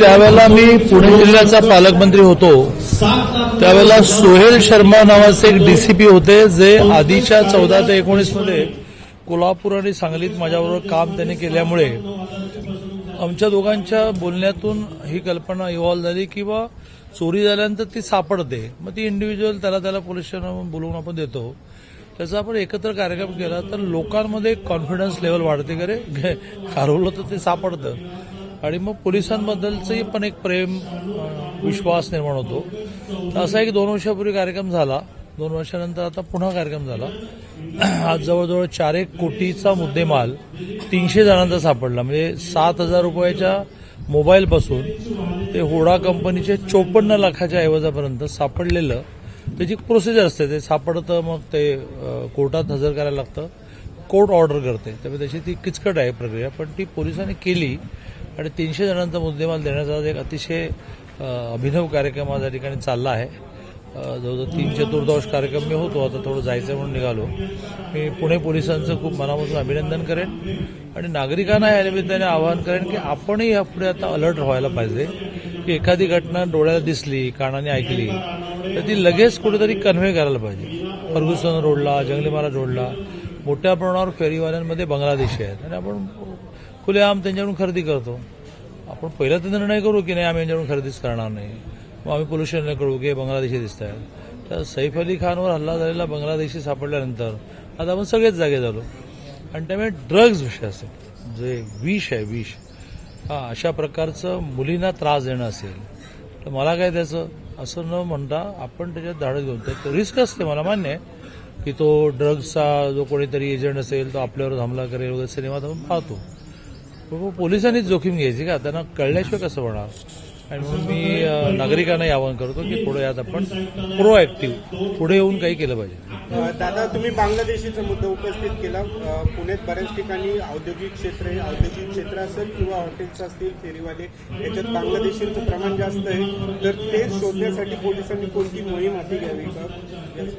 ज्यावेळेला मी पुणे जिल्ह्याचा पालकमंत्री होतो त्यावेळेला सोहेल शर्मा नावाचे एक डीसीपी होते जे आधीच्या चौदा ते एकोणीसमध्ये कोल्हापूर आणि सांगलीत माझ्याबरोबर काम त्यांनी केल्यामुळे आमच्या दोघांच्या बोलण्यातून ही कल्पना इव्हॉल्व झाली की बा चोरी झाल्यानंतर ती सापडते. मग ती इंडिव्हिज्युअल त्याला त्याला पोलीस स्टेशन बोलवून आपण देतो. त्याचा आपण एकत्र कार्यक्रम केला तर लोकांमध्ये कॉन्फिडन्स लेवल वाढते. करे हरवलं तर ते सापडतं. आणि मग पोलिसांबद्दलचंही पण एक प्रेम विश्वास निर्माण होतो. असा एक दोन वर्षापूर्वी कार्यक्रम झाला. दोन वर्षानंतर आता पुन्हा कार्यक्रम झाला. आज जवळजवळ चार एक कोटीचा मुद्देमाल तीनशे जणांचा सापडला. म्हणजे सात हजार रुपयाच्या मोबाईलपासून ते होडा कंपनीचे चोपन्न लाखाच्या ऐवजापर्यंत सापडलेलं त्याची प्रोसिजर असते. ते सापडतं मग ते कोर्टात हजर करायला लागतं. कोर्ट ऑर्डर करते. त्यामुळे त्याची ती किचकट आहे प्रक्रिया. पण ती पोलिसांनी केली. आणि तीनशे जणांचा मुद्देमाल देण्याचा एक अतिशय अभिनव कार्यक्रम आज या ठिकाणी चालला आहे. जवळजवळ तीन चतुर्दश कार्यक्रम मी होतो आता थोडं जायचं म्हणून निघालो. मी पुणे पोलिसांचं खूप मनापासून अभिनंदन करेन आणि नागरिकांना या निमित्ताने आवाहन करेन की आपणही यापुढे आता अलर्ट व्हायला पाहिजे की एखादी घटना डोळ्याला दिसली कानाने ऐकली तर ती लगेच कुठेतरी कन्व्हे करायला पाहिजे. फर्ग्युसन रोडला जंगलीमाला रोडला मोठ्या प्रमाणावर फेरीवाल्यांमध्ये बांगलादेशी आहेत. आणि आपण खुलेआम त्यांच्याकडून खरेदी करतो. आपण पहिला तर निर्णय करू की नाही आम्ही यांच्याकडून खरेदीच करणार नाही. मग आम्ही पोल्युशनला कळू की हे बांगलादेशी दिसत आहेत तर सैफ अली खानवर हल्ला झालेला बांगलादेशी सापडल्यानंतर आता आपण सगळेच जागे झालो. आणि त्यामुळे ड्रग्ज विषय असेल जे विष आहे विष. हा अशा प्रकारचं मुलींना त्रास देणं असेल तर मला काय त्याचं असं न म्हणता आपण त्याच्यात धाडस घेऊन तर रिस्क असते मला मान्य आहे की तो ड्रग्जचा जो कोणीतरी एजंट असेल तो आपल्यावर हमला करेल वगैरे सिनेमात आपण पाहतो. पोलिसांनीच जोखीम घ्यायची का? त्यांना कळल्याशिवाय कसं होणार? आणि म्हणून मी अं, नागरिकांनाही आवाहन करतो की पुढे यात आपण प्रोएक्टिव्ह पुढे येऊन काही केलं पाहिजे. दादा तुम्ही बांगलादेशीचा मुद्दा उपस्थित केला. पुण्यात बऱ्याच ठिकाणी औद्योगिक क्षेत्र औद्योगिक क्षेत्र असेल किंवा हॉटेल्स असतील फेरीवाले याच्यात बांगलादेशींचं प्रमाण जास्त आहे. तर ते शोधण्यासाठी पोलिसांनी कोणती मोहीम हाती घ्यावी का?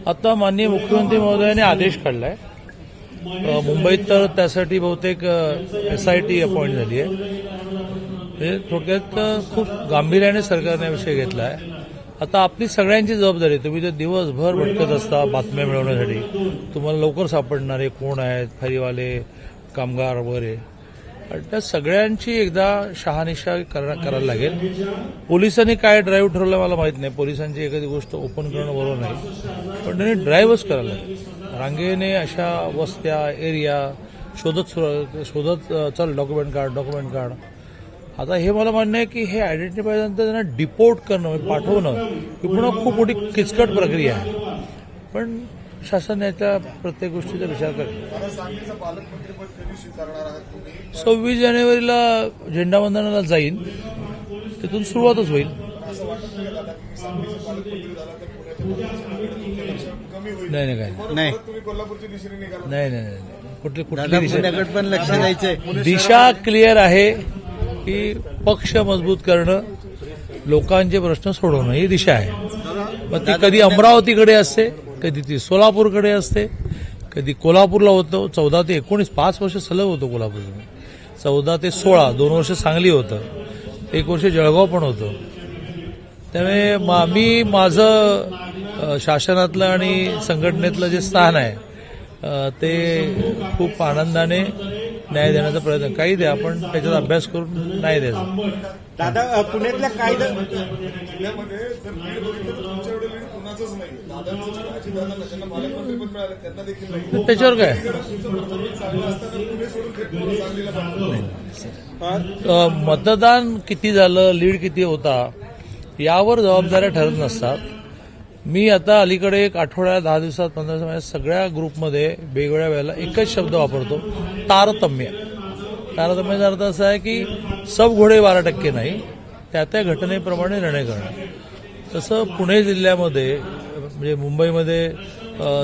आता माननीय मुख्यमंत्री महोदयाने आदेश काढलाय. मुंबईत तर त्यासाठी बहुतेक एस आय टी अपॉइंट झाली आहे. म्हणजे थोडक्यात खूप गांभीर्याने सरकारने विषय घेतला आहे. आता आपली सगळ्यांची जबाबदारी आहे. तुम्ही तर दिवसभर भटकत असता बातम्या मिळवण्यासाठी तुम्हाला लवकर सापडणारे कोण आहेत फेरीवाले कामगार वगैरे आणि त्या सगळ्यांची एकदा शहानिशा करा- करायला लागेल. पोलिसांनी काय ड्राईव्ह ठरवलं मला माहीत नाही. पोलिसांची एखादी गोष्ट ओपन करणं बरोबर नाही. पण त्यांनी ड्राईव्हच करायला लागेल. रांगेने अशा वस्त्या एरिया शोधत शोधत चल डॉक्युमेंट कार्ड डॉक्युमेंट कार्ड आता हे मला म्हणणं आहे की हे आयडेंटिफाय झाल्यानंतर त्यांना डिपोर्ट करणं म्हणजे पाठवणं ही पुन्हा खूप मोठी किचकट प्रक्रिया आहे. पण शासन याच्या प्रत्येक गोष्टीचा विचार करेल सव्वीस जानेवारीला झेंडावंदनाला जाईन. तिथून सुरुवातच होईल. नाही नाही. काय नाही नाही. नाही. नाही नाही. कुठली दादा कुठली दिशा पुण्याकडे पण लक्ष द्यायचंय. दिशा क्लिअर आहे की पक्ष मजबूत करणं लोकांचे प्रश्न सोडवणं ही दिशा आहे. मग ती कधी अमरावतीकडे असते कधी ती सोलापूरकडे असते कधी कोल्हापूरला होतं चौदा ते एकोणीस पाच वर्ष सलग होतं कोल्हापूरमध्ये चौदा ते सोळा दोन वर्ष सांगली होतं. एक वर्ष जळगाव पण होतं. त्यामुळे मा- मी माझं शासनातलं आणि संघटनेतलं जे स्थान आहे ते खूप आनंदाने न्याय देण्याचा प्रयत्न काही द्या पण त्याच्यात अभ्यास करून नाही द्यायचा दादा पुण्यातल्या कायदा जिल्ह्यामध्ये जर लीड बघितलं तर तुमच्या एवढं लीड कुणाचंच नाही दादांचं अजितदादांना त्यांना पालकमंत्री पण मिळाले त्यांना देखील नाही. त्याच्यावर काय? चांगलं असताना पुणे सोडून मतदान किती झालं लीड किती होता यावर जबाबदाऱ्या ठरत नसतात. मी आता अलीकडे एक आठवड्या दहा दिवसात पंधरा दिवसात सगळ्या ग्रुपमध्ये वेगवेगळ्या वेळेला एकच शब्द वापरतो तारतम्य. तारतम्याचा अर्थ असा आहे की सब घोडे बारा टक्के नाही त्या त्या घटनेप्रमाणे निर्णय करणं तसं पुणे जिल्ह्यामध्ये म्हणजे मुंबईमध्ये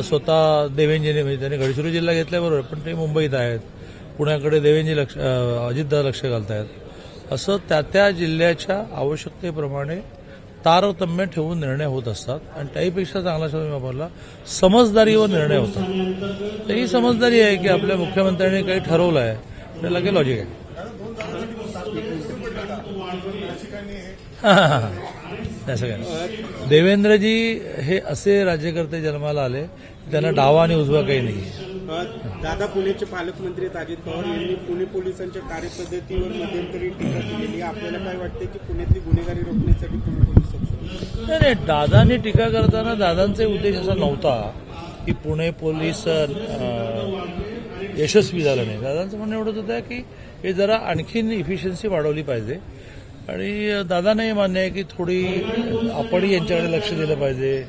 स्वतः देवेंजीने म्हणजे त्यांनी गडचिरोली जिल्हा घेतल्याबरोबर पण ते मुंबईत आहेत. पुण्याकडे देवेंजी लक्ष अजितदा लक्ष लक्ष घालतायत. असं त्या त्या जिल्ह्याच्या आवश्यकतेप्रमाणे तारतम्य ठेवून निर्णय होत असतात आणि त्याहीपेक्षा चांगला शब्द मी वापरला समजदारीवर निर्णय होतात. तर ही समजदारी आहे की आपल्या मुख्यमंत्र्यांनी काही ठरवलं आहे त्याला काही लॉजिक आहे. ठिकाणी नाही. देवेंद्रजी हे असे राज्यकर्ते जन्माला आले त्यांना डावा आणि उजवा काही नाही. आहे दादा पुण्याचे पालकमंत्री अजित पवार यांनी पुणे पोलिसांच्या कार्यपद्धतीवर मध्यंतरी टीका केलेली. आपल्याला काय वाटते की पुण्यातली गुन्हेगारी रोखण्यासाठी पुणे पोलीस सक्षम नाही दादांनी टीका करताना दादांचा उद्देश असा नव्हता की पुणे पोलीस यशस्वी झालं नाही. दादांचं म्हणणं एवढंच होतं की हे जरा आणखीन इफिशियन्सी वाढवली पाहिजे. आणि दादांनाही मान्य आहे की थोडी आपणही यांच्याकडे लक्ष दिलं पाहिजे.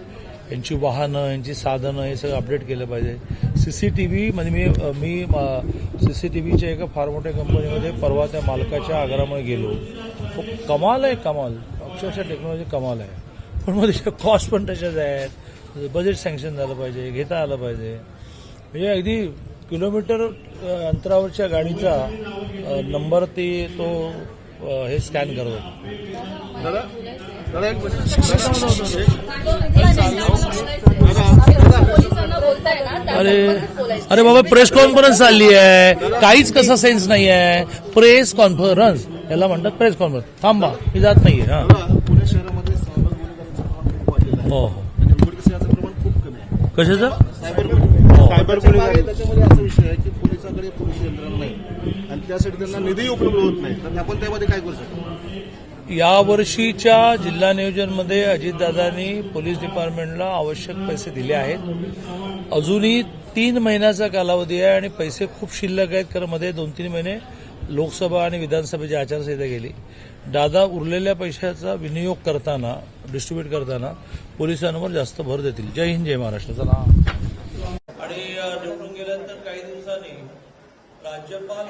यांची वाहनं यांची साधनं हे सगळं अपडेट केलं पाहिजे. सीसीटीव्ही म्हणजे मी मी सीसीटीव्हीच्या एका फार मोठ्या कंपनीमध्ये परवा त्या मालकाच्या आग्रामुळे गेलो. कमाल आहे कमाल. अक्षरशः टेक्नॉलॉजी कमाल आहे. पण मग त्याच्या कॉस्ट पण तशाच आहेत. बजेट सँक्शन झालं पाहिजे घेता आलं पाहिजे. म्हणजे अगदी किलोमीटर अंतरावरच्या गाडीचा नंबर ते तो हे स्कॅन करत. होता अरे अरे बाबा प्रेस कॉन्फरन्स चालली आहे काहीच कसा सेन्स नाही आहे प्रेस कॉन्फरन्स याला म्हणतात प्रेस कॉन्फरन्स थांबा मी जात नाहीये हा. पुणे शहरामध्ये सायबर हो हो. प्रमाण खूप कमी आहे कशाचं? सायबर सायबर त्याच्यामध्ये असा विषय आहे की पोलिसांकडे पुरेशी यंत्रणा नाही. आणि त्यासाठी त्यांना निधी उपलब्ध होत नाही. तर आपण त्यामध्ये काय करू शकतो? यावर्षीच्या जिल्हा नियोजनमध्ये अजितदादांनी पोलीस डिपार्टमेंटला आवश्यक पैसे दिले आहेत. अजूनही तीन महिन्याचा कालावधी आहे आणि पैसे खूप शिल्लक आहेत. कारण मध्ये दोन तीन महिने लोकसभा आणि विधानसभेची आचारसंहिता गेली. दादा उरलेल्या पैशाचा विनियोग करताना डिस्ट्रीब्यूट करताना पोलिसांवर जास्त भर देतील. जय हिंद जय महाराष्ट्र. चला. आणि निवडून गेल्यानंतर काही दिवसांनी राज्यपाल